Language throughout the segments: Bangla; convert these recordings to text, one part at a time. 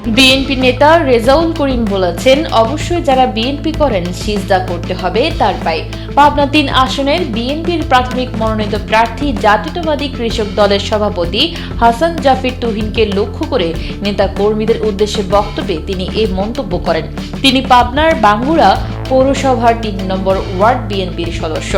বিএনপি নেতা রেজাউল করিম বলেছেন, অবশ্যই যারা বিএনপি করেন, সিজদা করতে হবে তার পায়ে। পাবনা তিন আসনের বিএনপির প্রাথমিক মনোনীত প্রার্থী, জাতীয়তাবাদী কৃষক দলের সভাপতি হাসান জাফির তুহিনকে লক্ষ্য করে নেতা কর্মীদের উদ্দেশ্যে বক্তব্যে তিনি এ মন্তব্য করেন। তিনি পাবনার বাঙ্গুড়া পৌরসভার তিন নম্বর ওয়ার্ড বিএনপির সদস্য।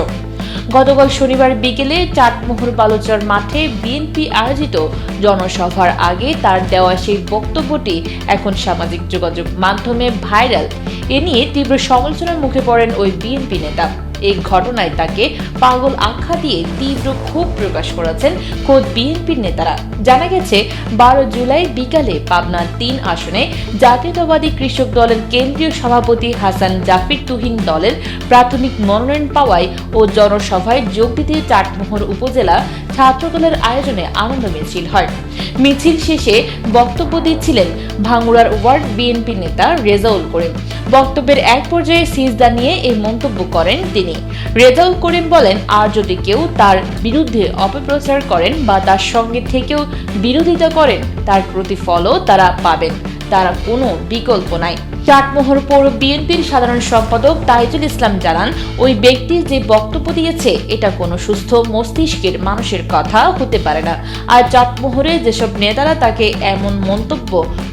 গতকাল শনিবার বিকেলে চাটমোহর বালুচর মাঠে বিএনপি আয়োজিত জনসভার আগে তার দেওয়া সেই বক্তব্যটি এখন সামাজিক যোগাযোগ মাধ্যমে ভাইরাল। এ নিয়ে তীব্র সমালোচনার মুখে পড়েন ওই বিএনপি নেতা। এই ঘটনায় তাকে পাগল আখ্যা দিয়ে তীব্র ক্ষোভ প্রকাশ করেছেন খোদ বিএনপির নেতারা। জানা গেছে, বারো জুলাই বিকালে পাবনার তিন আসনে জাতীয়তাবাদী কৃষক দলের কেন্দ্রীয় সভাপতি হাসান জাফির তুহিন দলের প্রাথমিক মনোনয়ন পাওয়ায় ও জনসভায় যোগ দিতে চাটমোহর উপজেলা ছাত্রদলের আয়োজনে আনন্দ মিছিল হয়। মিছিল শেষে বক্তব্য দিচ্ছিলেন ভাঙ্গুড়ার ওয়ার্ড বিএনপি নেতা রেজাউল করিম। বক্তব্যের এক পর্যায়ে সিজদা নিয়ে এই মন্তব্য করেন তিনি। রেজাউল করিম বলেন, আর যদি কেউ তার বিরুদ্ধে অপপ্রচার করেন বা তার সঙ্গে থেকেও বিরোধিতা করেন, তার প্রতিফলও তারা পাবেন। তারা কোনো বিকল্প নাই। চাটমোহর পৌর বিএনপির সাধারণ সম্পাদক তাইজুল ইসলাম জানান, ওই ব্যক্তি যে বক্তব্য দিয়েছে, এটা কোনো সুস্থ মস্তিষ্কের মানুষের কথা হতে পারে না। আর চাটমোহরে যেসব নেতারা তাকে এমন মন্তব্য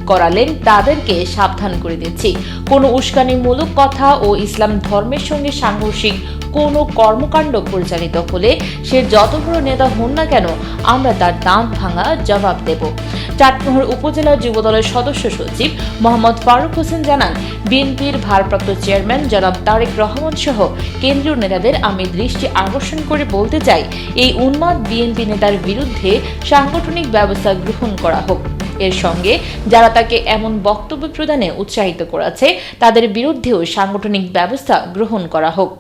করালেন, তাদেরকে সাবধান করে দিচ্ছি। কোনো উস্কানিমূলক কথা ও ইসলাম ধর্মের সঙ্গে সাংঘর্ষিক কোনো কর্মকাণ্ড পরিচালিত হলে, সে যত বড় নেতা হন না কেন, আমরা তার দাঁত ভাঙা জবাব দেব। চাটমোহর উপজেলা যুবদলের সদস্য সচিব মোহাম্মদ ফারুক হোসেন জানান, বিএনপির ভারপ্রাপ্ত চেয়ারম্যান জনাব তারেক রহমান সহ কেন্দ্রীয় নেতাদের আমি দৃষ্টি আকর্ষণ করে বলতে চাই, এই উন্মাদ বিএনপি নেতার বিরুদ্ধে সাংগঠনিক ব্যবস্থা গ্রহণ করা হোক। এর সঙ্গে যারা তাকে এমন বক্তব্য প্রদানে উৎসাহিত করেছে, তাদের বিরুদ্ধেও সাংগঠনিক ব্যবস্থা গ্রহণ করা হোক।